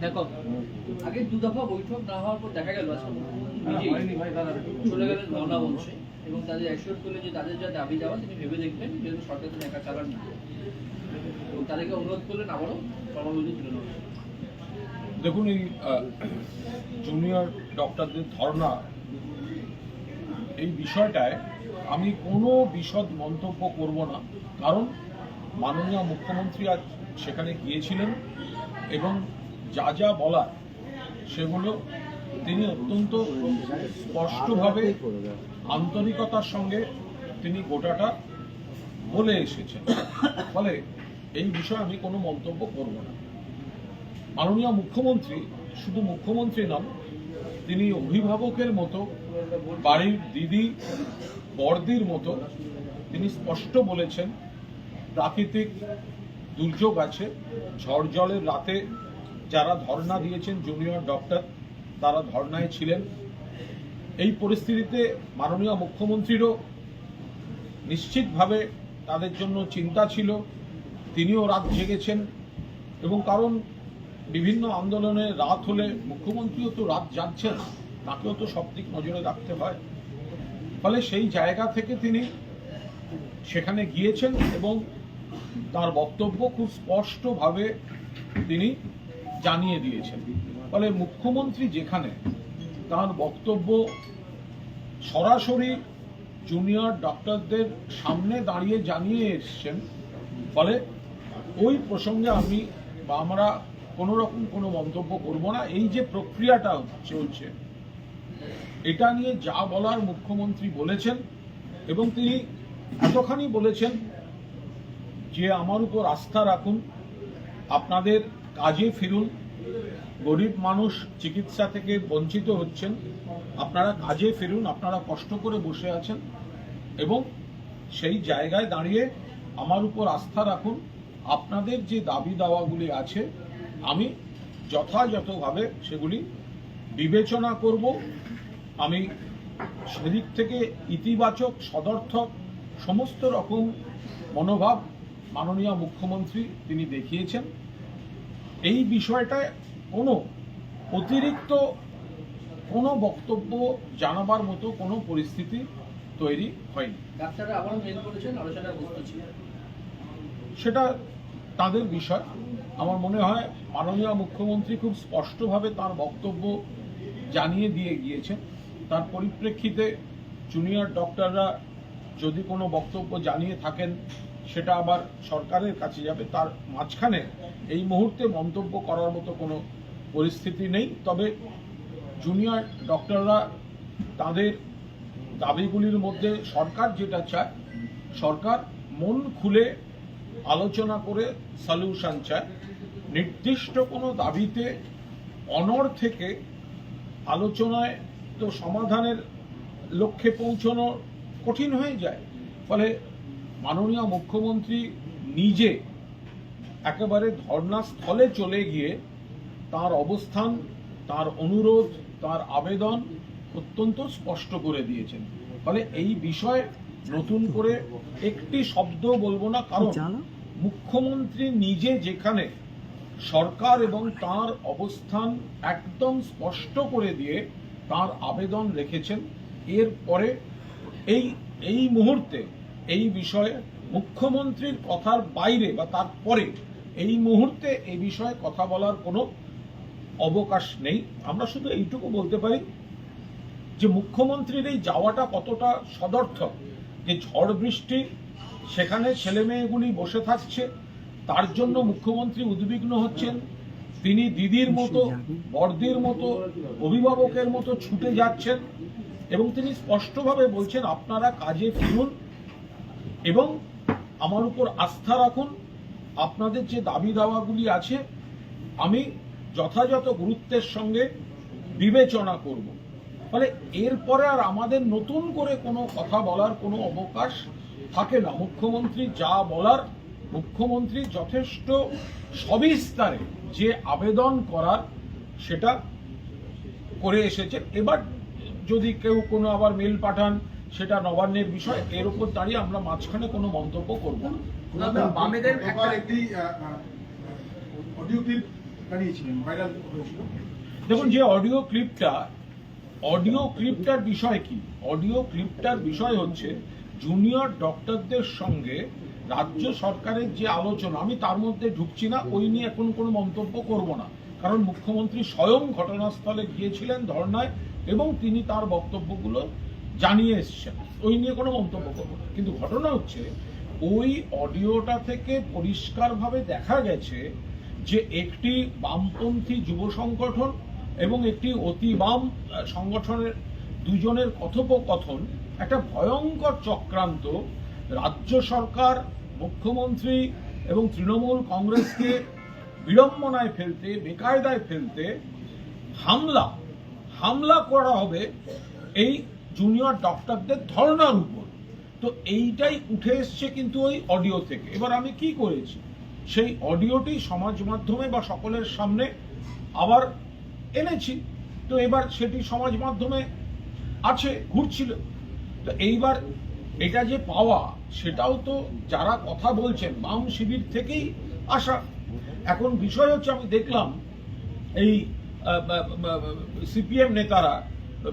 দেখো, আগে দু দফা বৈঠক না হওয়ার পর দেখা গেল চলে গেলেন ভাবনা বলছে এবং তাদের অ্যাসিওর করলেন যে তাদের যা দাবি দেওয়া তিনি ভেবে দেখবেন যেহেতু সরকার তিনি একা চালান না এবং তাদেরকে অনুরোধ করলেন আবারও কর্মবিরতি তুলে জন্য। দেখুন এই জুনিয়র ডক্টরদের ধর্ণা এই বিষয়টায় আমি কোনো বিশদ মন্তব্য করব না। কারণ মাননীয় মুখ্যমন্ত্রী আজ সেখানে গিয়েছিলেন এবং যা যা বলার সেগুলো তিনি অত্যন্ত স্পষ্টভাবে আন্তরিকতার সঙ্গে তিনি গোটাটা বলে এসেছেন। ফলে এই বিষয়ে আমি কোনো মন্তব্য করব না। মাননীয় মুখ্যমন্ত্রী শুধু মুখ্যমন্ত্রী নন, তিনি অভিভাবকের মতো বাড়ির দিদি বর্দির মতো তিনি স্পষ্ট বলেছেন, প্রাকৃতিক দুর্যোগ আছে, ঝড় জলের রাতে যারা ধর্ণা দিয়েছেন জুনিয়র ডক্টর, তারা ধর্নায় ছিলেন। এই পরিস্থিতিতে মাননীয় মুখ্যমন্ত্রীরও নিশ্চিতভাবে তাদের জন্য চিন্তা ছিল, তিনিও রাত জেগেছেন এবং কারণ বিভিন্ন আন্দোলনে রাত হলে মুখ্যমন্ত্রীও তো রাত যাচ্ছেন তাকেও তো সব দিক নজরে রাখতে হয়। ফলে সেই জায়গা থেকে তিনি সেখানে গিয়েছেন এবং তার বক্তব্য খুব স্পষ্টভাবে তিনি জানিয়ে দিয়েছেন। ফলে মুখ্যমন্ত্রী যেখানে, তার বক্তব্য সরাসরি জুনিয়র ডক্টরদের সামনে দাঁড়িয়ে জানিয়ে এসছেন। ফলে ওই প্রসঙ্গে আমি বা আমরা কোনো রকম কোনো মন্তব্য করব না। এই যে প্রক্রিয়াটা চলছে এটা নিয়ে যা বলার মুখ্যমন্ত্রী বলেছেন এবং তিনি এতখানি বলেছেন যে আমার উপর আস্থা রাখুন, আপনাদের কাজে ফিরুন, গরিব মানুষ চিকিৎসা থেকে বঞ্চিত হচ্ছেন, আপনারা কাজে ফিরুন, আপনারা কষ্ট করে বসে আছেন এবং সেই জায়গায় দাঁড়িয়ে আমার উপর আস্থা রাখুন, আপনাদের যে দাবি দাওয়াগুলি আছে, আমি যথাযথভাবে সেগুলি বিবেচনা করব। আমি সেদিক থেকে ইতিবাচক সদর্থক সমস্ত রকম মনোভাব মাননীয় মুখ্যমন্ত্রী তিনি দেখিয়েছেন। এই বিষয়টায় কোনো অতিরিক্ত কোনো বক্তব্য জানাবার মতো কোনো পরিস্থিতি তৈরি হয়নি। সেটা তাদের বিষয়। আমার মনে হয় মাননীয় মুখ্যমন্ত্রী খুব স্পষ্টভাবে তার বক্তব্য জানিয়ে দিয়ে গিয়েছেন। তার পরিপ্রেক্ষিতে জুনিয়র ডক্টররা যদি কোনো বক্তব্য জানিয়ে থাকেন, সেটা আবার সরকারের কাছে যাবে। তার মাঝখানে এই মুহূর্তে মন্তব্য করার মতো কোনো পরিস্থিতি নেই। তবে জুনিয়র ডক্টররা তাদের দাবিগুলির মধ্যে সরকার যেটা চায়, সরকার মন খুলে আলোচনা করে সলিউশন চায়। নির্দিষ্ট কোনো দাবিতে অনর থেকে আলোচনায় তো সমাধানের লক্ষ্যে পৌঁছানো কঠিন হয়ে যায়। ফলে মাননীয় মুখ্যমন্ত্রী নিজে একেবারে ধর্নাস্থলে চলে গিয়ে তার অবস্থান তার অনুরোধ তার আবেদন অত্যন্ত স্পষ্ট করে দিয়েছেন। ফলে এই বিষয়ে নতুন করে একটি শব্দ বলব না কারণ মুখ্যমন্ত্রী নিজে যেখানে সরকার এবং তার অবস্থান একদম স্পষ্ট করে দিয়ে তার আবেদন রেখেছেন। এরপরে এই এই মুহূর্তে এই বিষয়ে মুখ্যমন্ত্রীর কথার বাইরে বা তারপরে এই মুহূর্তে এই বিষয়ে কথা বলার কোনো অবকাশ নেই। আমরা শুধু এইটুকু বলতে পারি যে মুখ্যমন্ত্রীর এই যাওয়াটা কতটা সদর্থক, যে ঝড় বৃষ্টি, সেখানে ছেলে মেয়েগুলি বসে থাকছে, তার জন্য মুখ্যমন্ত্রী উদ্বিগ্ন হচ্ছেন তিনি দিদির মতো বর্দির মতো অভিভাবকের মতো ছুটে যাচ্ছেন এবং তিনি স্পষ্টভাবে বলছেন আপনারা কাজে ফিরুন এবং আমার উপর আস্থা রাখুন। আপনাদের যে দাবি দাওয়াগুলি আছে আমি যথাযথ গুরুত্বের সঙ্গে বিবেচনা করব। ফলে এরপরে আর আমাদের নতুন করে কোনো কথা বলার কোনো অবকাশ থাকে না। মুখ্যমন্ত্রী যা বলার মুখ্যমন্ত্রী যথেষ্ট সবিস্তারে যে আবেদন করার সেটা করে এসেছেন। এবার যদি কেউ কোনো আবার মেল পাঠান সেটা নবান্নের বিষয় এর উপর দাঁড়িয়ে আমরা মাঝখানে কোনো মন্তব্য করব না। বামেদের একটি অডিও ক্লিপ বানিয়েছিলেন ভাইরাল হয়েছিল। দেখুন যে অডিও ক্লিপটা অডিও ক্লিপটার বিষয় কি? অডিও ক্লিপটার বিষয় হচ্ছে জুনিয়র ডক্টরদের সঙ্গে রাজ্য সরকারের যে আলোচনা, আমি তার মধ্যে ঢুকছি না, ওই নিয়ে এখন কোনো মন্তব্য করব না। কারণ মুখ্যমন্ত্রী স্বয়ং ঘটনাস্থলে গিয়েছিলেন ধর্নায় এবং তিনি তার বক্তব্যগুলো জানিয়ে এসছেন। ওই নিয়ে কোনো মন্তব্য করব না। কিন্তু ঘটনা হচ্ছে, ওই অডিওটা থেকে পরিষ্কারভাবে দেখা গেছে যে একটি বামপন্থী যুব সংগঠন এবং একটি অতি বাম সংগঠনের দুজনের কথোপকথন, একটা ভয়ঙ্কর চক্রান্ত রাজ্য সরকার, মুখ্যমন্ত্রী এবং তৃণমূল কংগ্রেসকে বিড়ম্বনায় ফেলতে, বেকায়দায় ফেলতে হামলা হামলা করা হবে এই জুনিয়র ডক্টরদের ধর্নার উপর। তো এইটাই উঠে এসছে কিন্তু ওই অডিও থেকে। এবার আমি কি করেছি? সেই অডিওটি সমাজ মাধ্যমে বা সকলের সামনে আবার এনেছি। তো এবার সেটি সমাজ মাধ্যমে আছে, ঘুরছিল। তো এইবার এটা যে পাওয়া, সেটাও তো যারা কথা বলছেন, বাম শিবির থেকেই আসা। এখন বিষয় হচ্ছে, আমি দেখলাম এই সিপিএম নেতারা,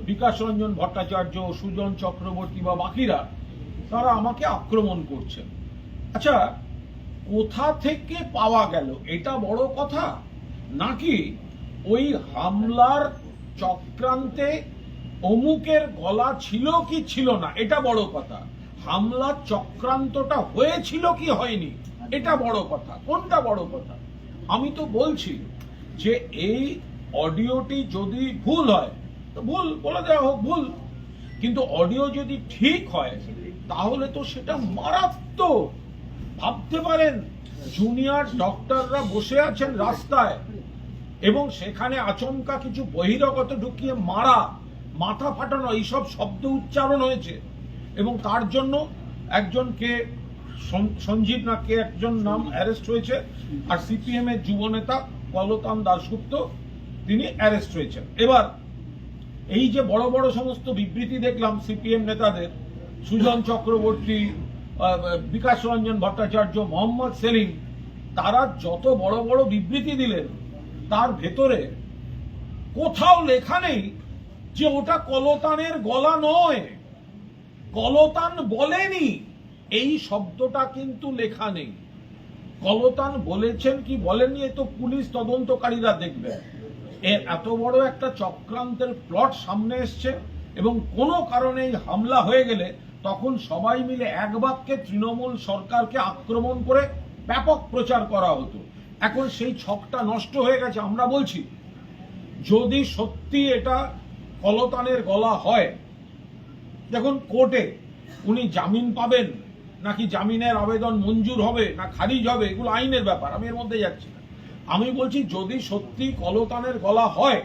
বিকাশ রঞ্জন ভট্টাচার্য, সুজন চক্রবর্তী বা বাকিরা, তারা আমাকে আক্রমণ করছেন। আচ্ছা কোথা থেকে পাওয়া গেল? এটা বড় কথা? নাকি ওই হামলার চক্রান্তে অমুকের গলা ছিল কি ছিল না, এটা বড় কথা। হামলার চক্রান্তটা হয়েছিল কি হয়নি, এটা বড় কথা। কোনটা বড় কথা? আমি তো বলছি যে এই অডিওটি যদি ভুল হয়, তো ভুল, বলে দেওয়া হোক ভুল। কিন্তু অডিও যদি ঠিক হয়, তাহলে তো সেটা মারাত্মক। ভাবতে পারেন, জুনিয়র ডক্টররা বসে আছেন রাস্তায়, এবং সেখানে আচমকা কিছু বহিরাগত ঢুকিয়ে মারা। মাথা ফাটানো, এইসব শব্দ উচ্চারণ হয়েছে। এবং তার জন্য একজনকে সঞ্জীব না কে একজন নাম অ্যারেস্ট হয়েছে। আর সিপিএম এর যুবনেতা কলতান দাশগুপ্ত, তিনি অ্যারেস্ট হয়েছেন। এবার, এই যে বড় বড় সমস্ত বিবৃতি দেখলাম সিপিএম নেতাদের, সুজন চক্রবর্তী বিকাশ রঞ্জন ভট্টাচার্য, মোহাম্মদ সেলিম, তারা যত বড় বড় বিবৃতি দিলেন, তার ভেতরে কোথাও লেখা নেই যে ওটা কলতানের গলা নয়। কলতান বলেনি। এই শব্দটা কিন্তু লেখা নেই। কলতান বলেছেন কি বলেননি, এ তো পুলিশ তদন্তকারীরা দেখবে এর এত বড় একটা চক্রান্তের প্লট সামনে এসছে এবং কোনো কারণে এই হামলা হয়ে গেলে তখন সবাই মিলে এক বাক্যে তৃণমূল সরকারকে আক্রমণ করে ব্যাপক প্রচার করা হতো। এখন সেই ছকটা নষ্ট হয়ে গেছে, আমরা বলছি। যদি সত্যি এটা কলতানের গলা হয়। দেখুন কোর্টে উনি জামিন পাবেন নাকি জামিনের আবেদন মঞ্জুর হবে না খারিজ হবে, এগুলো আইনের ব্যাপার, আমি এর মধ্যে যাচ্ছি না। আমি বলছি যদি সত্যি কলতানের গলা হয়,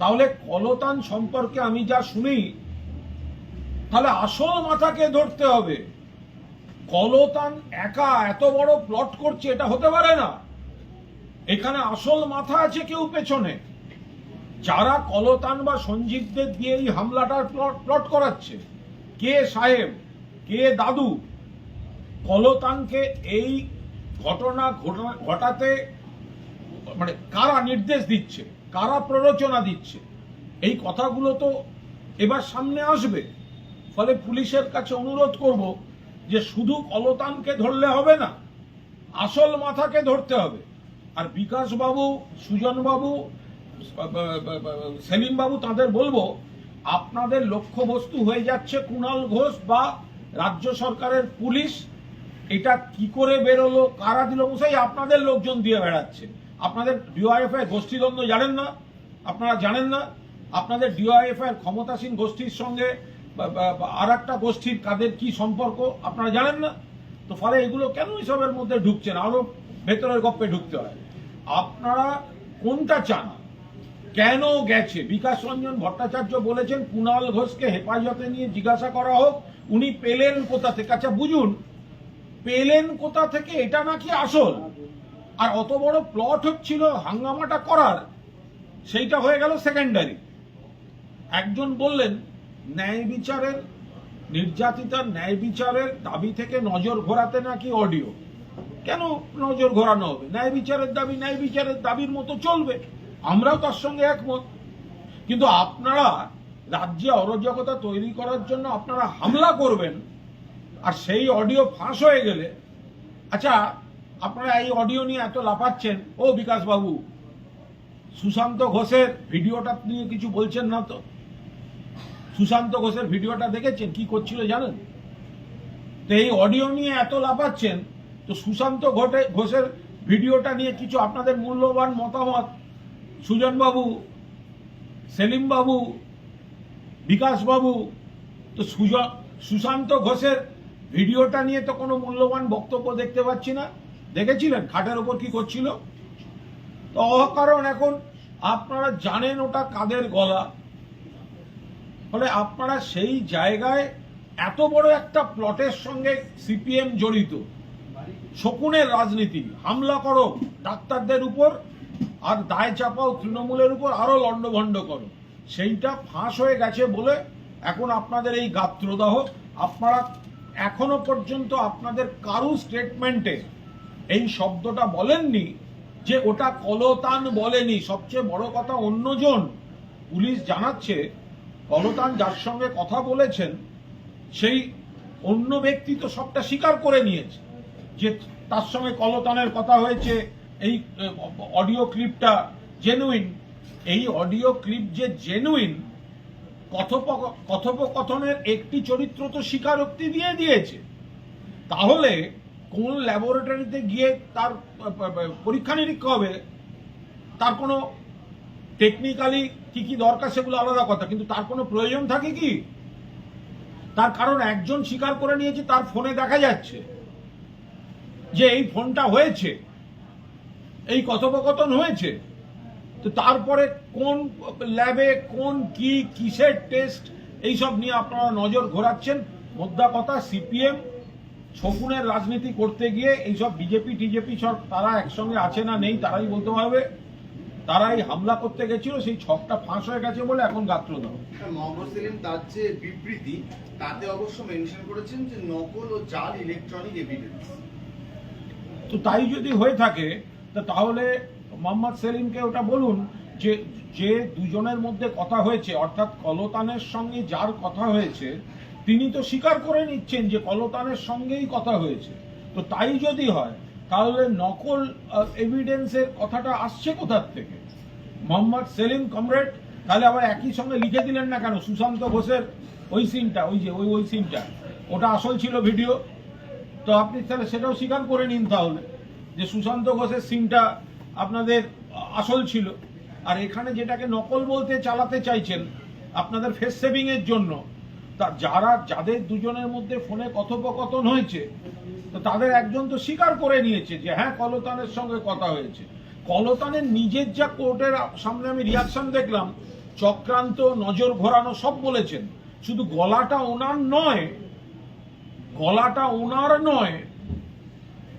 তাহলে কলতান সম্পর্কে আমি যা শুনি, তাহলে আসল মাথাকে ধরতে হবে। কলতান একা এত বড় প্লট করছে, এটা হতে পারে না। এখানে আসল মাথা আছে কেউ পেছনে। যারা কলতান বা সঞ্জীবদের দিয়ে এই হামলাটার প্লট করাচ্ছে, কে সাহেব, কে দাদু, কলতানকে এই ঘটনা ঘটাতে মানে কারা নির্দেশ দিচ্ছে, কারা প্ররোচনা দিচ্ছে, এই কথাগুলো তো এবার সামনে আসবে। ফলে পুলিশের কাছে অনুরোধ করব যে শুধু কলতানকে ধরলে হবে না, আসল মাথাকে ধরতে হবে। আর বিকাশ বাবু সুজন বাবু সেলিম বাবু তাদের বলব, আপনাদের লক্ষ্যবস্তু হয়ে যাচ্ছে কুণাল ঘোষ বা রাজ্য সরকারের পুলিশ। এটা কি করে বেরোলো? কারা দিল? মশাই, আপনাদের লোকজন দিয়ে বেড়াচ্ছে। আপনাদের ডিওআইএফ এর গোষ্ঠীদ্বন্দ্ব জানেন না? আপনারা জানেন না? আপনাদের ডিওআইএফ এর ক্ষমতাসীন গোষ্ঠীর সঙ্গে আর একটা গোষ্ঠীর কাদের কি সম্পর্ক? আপনারা জানেন না? তো ফলে এগুলো কেন এসবের মধ্যে ঢুকছেন আরও ভেতরের গপ্পে ঢুকতে হয়। আপনারা কোনটা চান? কেন গেছে? বিকাশ রঞ্জন ভট্টাচার্য বলেছেন, কুণাল ঘোষকে হেফাজতে নিয়ে জিজ্ঞাসা করা হোক, উনি পেলেন কোথা থেকে? আচ্ছা বুঝুন, পেলেন কোথা থেকে? এটা নাকি আসল। আর অত বড় প্লট হচ্ছিল হাঙ্গামাটা করার, সেইটা হয়ে গেল সেকেন্ডারি একজন বললেন, ন্যায় বিচারের নির্যাতিতার ন্যায় বিচারের দাবি থেকে নজর ঘোরাতে নাকি অডিও কেন নজর ঘোরানো হবে? ন্যায় বিচারের দাবি, ন্যায় বিচারের দাবির মতো চলবে। আমরাও তার সঙ্গে একমত। কিন্তু আপনারা রাজ্যে অরাজকতা তৈরি করার জন্য আপনারা হামলা করবেন, আর সেই অডিও ফাঁস হয়ে গেলে। আচ্ছা আপনারা এই অডিও নিয়ে এত লাফাচ্ছেন। ও বিকাশ বাবু সুশান্ত ঘোষের ভিডিওটা নিয়ে কিছু বলছেন না তো? সুশান্ত ঘোষের ভিডিওটা দেখেছেন? কি করছিল জানেন? তো এই অডিও নিয়ে এত লাফাচ্ছেন, তো সুশান্ত ঘটে ঘোষের ভিডিওটা নিয়ে কিছু আপনাদের মূল্যবান মতামত সুজন বাবু সেলিম বাবু বিকাশ বাবু তো সুজন সুশান্ত ঘোষের ভিডিওটা নিয়ে তো কোনো মূল্যবান বক্তব্য দেখতে পাচ্ছি না। দেখেছিলেন খাটের ওপর কি করছিল? তো অকারণ এখন আপনারা জানেন ওটা কাদের গলা। ফলে আপনারা সেই জায়গায় এত বড় একটা প্লটের সঙ্গে সিপিএম জড়িত। শকুনের রাজনীতি, হামলা করো ডাক্তারদের উপর আর দায় চাপাও তৃণমূলের উপর, আরও লণ্ডভণ্ড করো। সেইটা ফাঁস হয়ে গেছে বলে এখন আপনাদের এই গাত্রদাহ, আপনারা এখনও পর্যন্ত আপনাদের কারু স্টেটমেন্টে এই শব্দটা বলেননি যে ওটা কলতান বলেনি। সবচেয়ে বড় কথা অন্যজন পুলিশ জানাচ্ছে, কলতান যার সঙ্গে কথা বলেছেন, সেই অন্য ব্যক্তি তো সবটা স্বীকার করে নিয়েছে যে তার সঙ্গে কলতানের কথা হয়েছে এই অডিও ক্লিপটা জেনুইন এই অডিও ক্লিপ যে জেনুইন কথোপক, কথোপকথনের একটি চরিত্র তো স্বীকারোক্তি দিয়ে দিয়েছে। তাহলে কোন ল্যাবরেটরিতে গিয়ে তার পরীক্ষা নিরীক্ষা হবে? তার কোনো টেকনিক্যালি কি কি দরকার সেগুলো আলাদা কথা, কিন্তু তার কোনো প্রয়োজন থাকে কি? তার কারণ একজন স্বীকার করে নিয়েছে, তার ফোনে দেখা যাচ্ছে যে এই ফোনটা হয়েছে। এই কথোপকথন হয়েছে। তো তারপরে কোন ল্যাবে কোন কি কিসের টেস্ট এইসব নিয়ে আপনারা নজর ঘোরাচ্ছেন। মোদ্দা কথা সিপিএম শকুনের রাজনীতি করতে গিয়ে এইসব বিজেপি টিজেপি সব তারা একসঙ্গে আছে না নেই তারাই বলতে পারবে তারাই হামলা করতে গেছিল সেই ছকটা ফাঁস হয়ে গেছে বলে এখন গাত্র দাও। মহম্মদ সেলিম তার যে বিবৃতি তাতে অবশ্য মেনশন করেছেন যে নকল ও জাল ইলেকট্রনিক এভিডেন্স তো তাই যদি হয়ে থাকে তা তাহলে মোহাম্মদ সেলিমকে ওটা বলুন যে যে দুজনের মধ্যে কথা হয়েছে, অর্থাৎ কলতানের সঙ্গে যার কথা হয়েছে, তিনি তো স্বীকার করে নিচ্ছেন যে কলতানের সঙ্গেই কথা হয়েছে। তো তাই যদি হয়, তাহলে নকল এভিডেন্সের কথাটা আসছে কোথার থেকে? মোহাম্মদ সেলিম কমরেড তাহলে আবার একই সঙ্গে লিখে দিলেন না কেন? সুশান্ত ঘোষের ওই সিনটা ওই যে, ওই ওই সিনটা ওটা আসল ছিল ভিডিও। তো আপনি তাহলে সেটাও স্বীকার করে নিন তাহলে। যে সুশান্ত ঘোষের সিনটা আপনাদের আসল ছিল। আর এখানে যেটাকে নকল বলতে চালাতে চাইছেন আপনাদের ফেস সেভিং এর জন্য, তা যারা, যাদের দুজনের মধ্যে ফোনে কথোপকথন হয়েছে, তো তাদের একজন তো স্বীকার করে নিয়েছে যে হ্যাঁ কলতানের সঙ্গে কথা হয়েছে। কলতানের নিজের যা কোর্টের সামনে আমি রিয়াকশন দেখলাম, চক্রান্ত, নজর ঘোরানো সব বলেছেন। শুধু গলাটা ওনার নয়, গলাটা ওনার নয়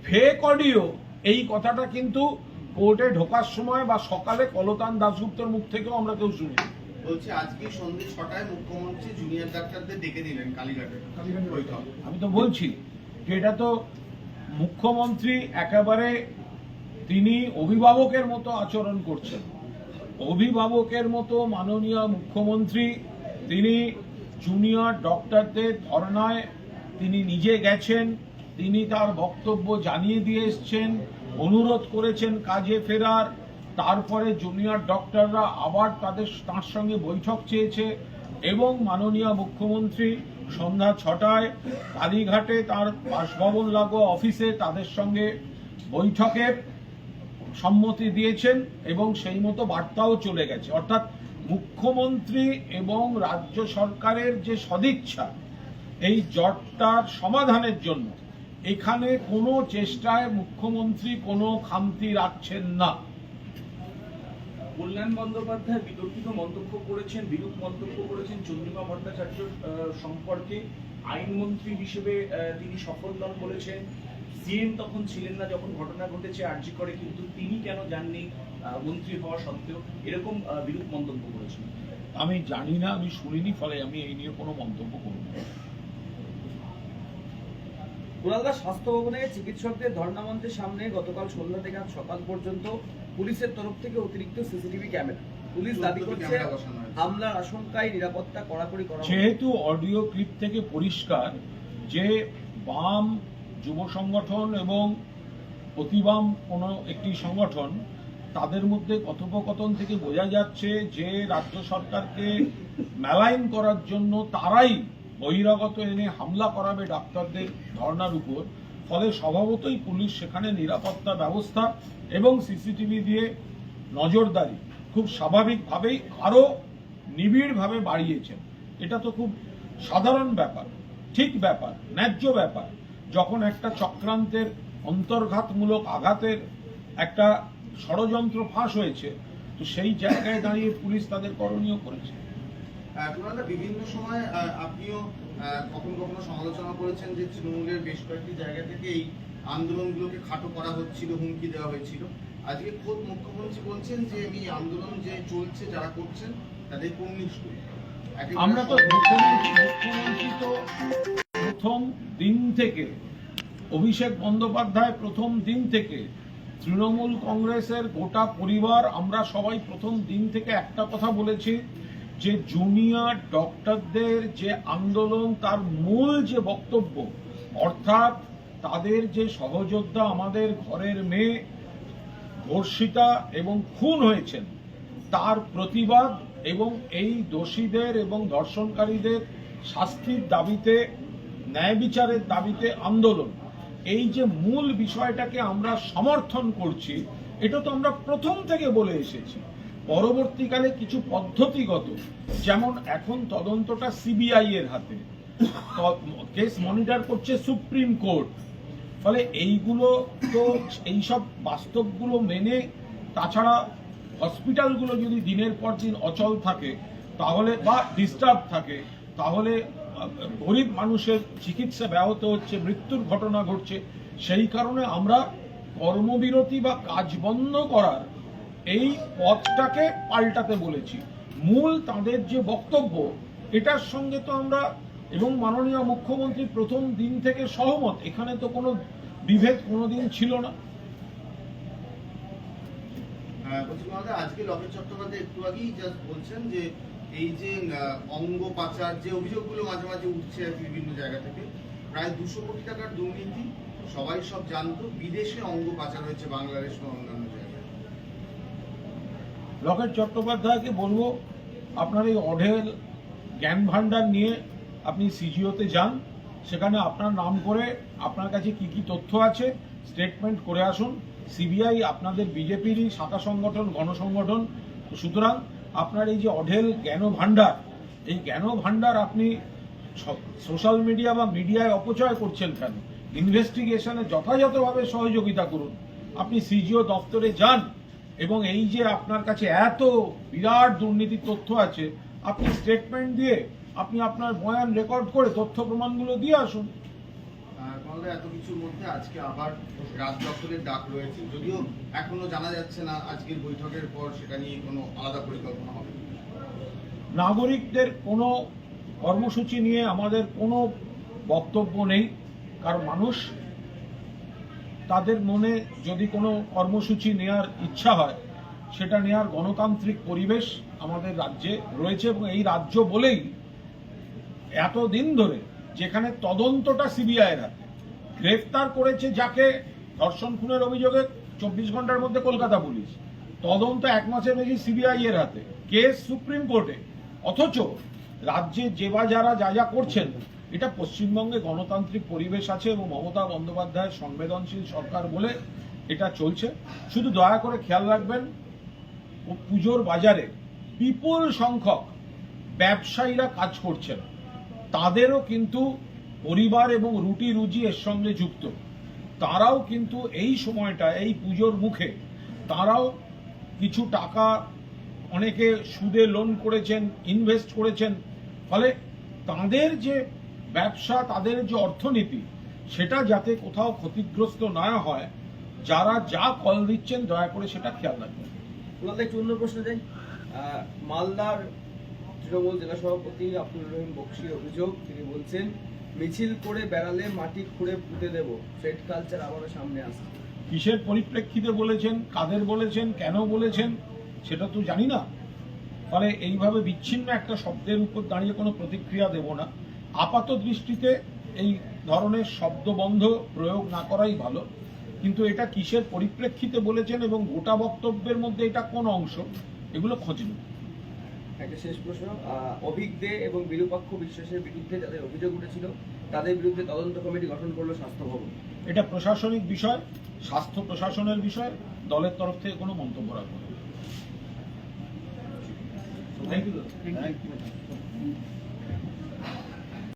ফেক অডিও এই কথাটা কিন্তু কোর্টে ঢোকার সময় বা সকালে কলতান দাশগুপ্তর মুখ থেকেও আমরা কেউ শুনি বলছে আজকে সন্ধ্যে ছটায় মুখ্যমন্ত্রী জুনিয়র ডাক্তারদের ডেকে দিলেন কালীঘাটে। আমি তো বলছি যে এটা তো মুখ্যমন্ত্রী একেবারে তিনি অভিভাবকের মতো আচরণ করছেন। অভিভাবকের মতো মাননীয় মুখ্যমন্ত্রী তিনি জুনিয়র ডক্টরদের ধর্নায় তিনি নিজে গেছেন তিনি তার বক্তব্য জানিয়ে দিয়ে এসছেন, অনুরোধ করেছেন কাজে ফেরার। তারপরে জুনিয়র ডক্টররা আবার তাদের, তাঁর সঙ্গে বৈঠক চেয়েছে এবং মাননীয় মুখ্যমন্ত্রী সন্ধ্যা ছটায় কালীঘাটে তার বাসভবন লাগোয়া অফিসে তাদের সঙ্গে বৈঠকের সম্মতি দিয়েছেন এবং সেই মতো বার্তাও চলে গেছে। অর্থাৎ মুখ্যমন্ত্রী এবং রাজ্য সরকারের যে সদিচ্ছা, এই জটটার সমাধানের জন্য এখানে কোনো চেষ্টায় মুখ্যমন্ত্রী কোনো খামতি রাখছেন না। কল্যাণ বন্দ্যোপাধ্যায় বিতর্কিত মন্তব্য করেছেন বিরূপ মন্তব্য করেছেন চন্দ্রিমা ভট্টাচার্য সম্পর্কে আইনমন্ত্রী হিসেবে তিনি সফল নন বলেছেন। সিএম তখন ছিলেন না যখন ঘটনা ঘটেছে আর্জি করে কিন্তু তিনি কেন যাননি মন্ত্রী হওয়া সত্ত্বেও এরকম বিরূপ মন্তব্য করেছেন। আমি জানি না আমি শুনিনি ফলে আমি এই নিয়ে কোনো মন্তব্য করব না। কুলালদা স্বাস্থ্য ভবনে চিকিৎসকদের ধর্ণা মঞ্চের সামনে গতকাল সন্ধ্যা থেকে আজ সকাল পর্যন্ত পুলিশের তরফ থেকে অতিরিক্ত সিসিটিভি ক্যামেরা পুলিশ দাবি করছে ক্যামেরা বসানো হয়েছে। হামলার আশঙ্কায় নিরাপত্তা কড়াকড়ি করা যেহেতু অডিও ক্লিপ থেকে পরিষ্কার যে বাম যুব সংগঠন এবং প্রতিবাম কোনো একটি সংগঠন তাদের মধ্যে কথোপকথন থেকে বোঝা যাচ্ছে যে রাজ্য সরকারকে মেলাইন করার জন্য তারাই বহিরাগত এনে হামলা করাবে ডাক্তারদের ধর্নার উপর। ফলে স্বভাবতই পুলিশ সেখানে নিরাপত্তা ব্যবস্থা এবং সিসিটিভি দিয়ে নজরদারি খুব স্বাভাবিকভাবেই আরও নিবিড়ভাবে বাড়িয়েছেন। এটা তো খুব সাধারণ ব্যাপার, ঠিক ব্যাপার, ন্যায্য ব্যাপার। যখন একটা চক্রান্তের অন্তর্ঘাতমূলক আঘাতের একটা ষড়যন্ত্র ফাঁস হয়েছে, তো সেই জায়গায় দাঁড়িয়ে পুলিশ তাদের করণীয় করেছে। কুণালদা, বিভিন্ন সময় আপনিও কখনো কখনো সমালোচনা করেছেন যে তৃণমূলের বেশ কয়েকটি জায়গা থেকে এই আন্দোলনগুলোকে খাটো করা হচ্ছিল, হুমকি দেওয়া হয়েছিল। আজকে খোদ মুখ্যমন্ত্রী বলছেন যে এই আন্দোলন যে চলছে, যারা করছেন, তাদের নিষ্ঠুর আমরা তো মুখ্যমন্ত্রী তো প্রথম দিন থেকে অভিষেক বন্দ্যোপাধ্যায় প্রথম দিন থেকে তৃণমূল কংগ্রেসের গোটা পরিবার, আমরা সবাই প্রথম দিন থেকে একটা কথা বলেছি। যে জুনিয়র ডক্টরদের যে আন্দোলন, তার মূল যে বক্তব্য, অর্থাৎ তাদের যে সহযোদ্ধা আমাদের ঘরের মেয়ে ধর্ষিতা এবং খুন হয়েছেন, তার প্রতিবাদ এবং এই দোষীদের এবং ধর্ষণকারীদের শাস্তির দাবিতে, ন্যায় বিচারের দাবিতে আন্দোলন। এই যে মূল বিষয়টাকে আমরা সমর্থন করছি, এটা তো আমরা প্রথম থেকে বলে এসেছি। পরবর্তীকালে কিছু পদ্ধতিগত, যেমন এখন তদন্তটা সিবিআই এর হাতে। কেস মনিটর করছে সুপ্রিম কোর্ট। ফলে এইগুলো তো, এইসব বাস্তবগুলো মেনে, তাছাড়া হসপিটালগুলো যদি দিনের পর দিন অচল থাকে, তাহলে বা ডিস্টার্ব থাকে, তাহলে গরিব মানুষের চিকিৎসা ব্যাহত হচ্ছে, মৃত্যুর ঘটনা ঘটছে। সেই কারণে আমরা কর্মবিরতি বা কাজ বন্ধ করার এই পথটাকে পাল্টাতে বলেছি। মূল তাদের যে বক্তব্য এটার সঙ্গে তো আমরা এবং মাননীয় মুখ্যমন্ত্রী প্রথম দিন থেকে সহমত এখানে তো কোনো বিভেদ কোনোদিন ছিল না। আহ, আজকে একটু আগেই জাস্ট বলছেন যে এই যে অঙ্গ পাচার যে অভিযোগগুলো মাঝে মাঝে উঠছে বিভিন্ন জায়গা থেকে প্রায় দুশো কোটি টাকার দুর্নীতি সবাই সব জানতো বিদেশে অঙ্গ পাচার হয়েছে বাংলাদেশ বা অন্যান্য লকেট চট্টোপাধ্যায়কে বলব, আপনার এই অঢেল জ্ঞান ভাণ্ডার নিয়ে আপনি সিজিওতে যান। সেখানে আপনার নাম করে আপনার কাছে কি কি তথ্য আছে স্টেটমেন্ট করে আসুন। সিবিআই আপনাদের, বিজেপিরই শাখা সংগঠন, গণসংগঠন। সুতরাং আপনার এই যে অঢেল জ্ঞান ভাণ্ডার এই জ্ঞান ভাণ্ডার আপনি সোশ্যাল মিডিয়া বা মিডিয়ায় অপচয় করছেন কেন? ইনভেস্টিগেশনে যথাযথভাবে সহযোগিতা করুন। আপনি সিজিও দপ্তরে যান। এবং এই যে আপনার কাছে এত বিরাট দুর্নীতির তথ্য আছে আপনি স্টেটমেন্ট দিয়ে আপনি আপনার বয়ান রেকর্ড করে তথ্য প্রমাণগুলো দিয়ে আসুন। এত কিছুর মধ্যে আজকে আবার রাজ দপ্তরের ডাক রয়েছে। যদিও এখনও জানা যাচ্ছে না আজকের বৈঠকের পর সেটা নিয়ে কোনো আলাদা পরিকল্পনা হবে। নাগরিকদের কোনো কর্মসূচি নিয়ে আমাদের কোনো বক্তব্য নেই কারণ মানুষ তাদের মনে যদি কোনো কর্মসূচি নেওয়ার ইচ্ছা হয়, সেটা নেওয়ার গণতান্ত্রিক পরিবেশ আমাদের রাজ্যে রয়েছে এবং এই রাজ্য বলেই এতদিন ধরে যেখানে তদন্তটা সিবিআইয়ের হাতে, গ্রেফতার করেছে যাকে ধর্ষণ খুনের অভিযোগে চব্বিশ ঘণ্টার মধ্যে কলকাতা পুলিশ, তদন্ত এক মাসের বেশি সিবিআই এর হাতে, কেস সুপ্রিম কোর্টে, অথচ রাজ্যে যে বা যারা যা যা করছেন এটা পশ্চিমবঙ্গে গণতান্ত্রিক পরিবেশ আছে এবং মমতা বন্দ্যোপাধ্যায়ের সংবেদনশীল সরকার বলে এটা চলছে। শুধু দয়া করে খেয়াল রাখবেন, ও পুজোর বাজারে বিপুল সংখ্যক ব্যবসায়ীরা কাজ করছেন তাদেরও কিন্তু পরিবার এবং রুটি রুজি এর সঙ্গে যুক্ত। তারাও কিন্তু এই সময়টা, এই পুজোর মুখে, তারাও কিছু টাকা অনেকে সুদে লোন করেছেন ইনভেস্ট করেছেন। ফলে তাদের যে ব্যবসা তাদের যে অর্থনীতি সেটা যাতে কোথাও ক্ষতিগ্রস্ত না হয় যারা যা কল দিচ্ছেন দয়া করে সেটা খেয়াল রাখবেন। একটু অন্য প্রশ্ন যাই মালদার তৃণমূল জেলা সভাপতি আব্দুল রহিম বক্সির অভিযোগ তিনি বলছেন মিছিল করে বেড়ালে মাটি খুঁড়ে পুঁতে দেব। থ্রেড কালচার আবারও সামনে আসছে। কিসের পরিপ্রেক্ষিতে বলেছেন কাদের বলেছেন কেন বলেছেন সেটা তো জানি না। ফলে এইভাবে বিচ্ছিন্ন একটা শব্দের উপর দাঁড়িয়ে কোনো প্রতিক্রিয়া দেব না। আপাত দৃষ্টিতে এই ধরনের শব্দবন্ধ প্রয়োগ না করাই ভালো। কিন্তু এটা কিসের পরিপ্রেক্ষিতে বলেছেন এবং গোটা বক্তব্যের মধ্যে এটা কোন অংশ এগুলো খোঁজ নিন। একটা শেষ প্রশ্ন দে এবং বিরূপাক্ষ বিশ্বাসের বিরুদ্ধে যাদের অভিযোগ উঠেছিল তাদের বিরুদ্ধে তদন্ত কমিটি গঠন করল স্বাস্থ্য ভবন। এটা প্রশাসনিক বিষয় স্বাস্থ্য প্রশাসনের বিষয় দলের তরফ থেকে কোনো মন্তব্য রাখব থ্যাংক ইউ Thank you.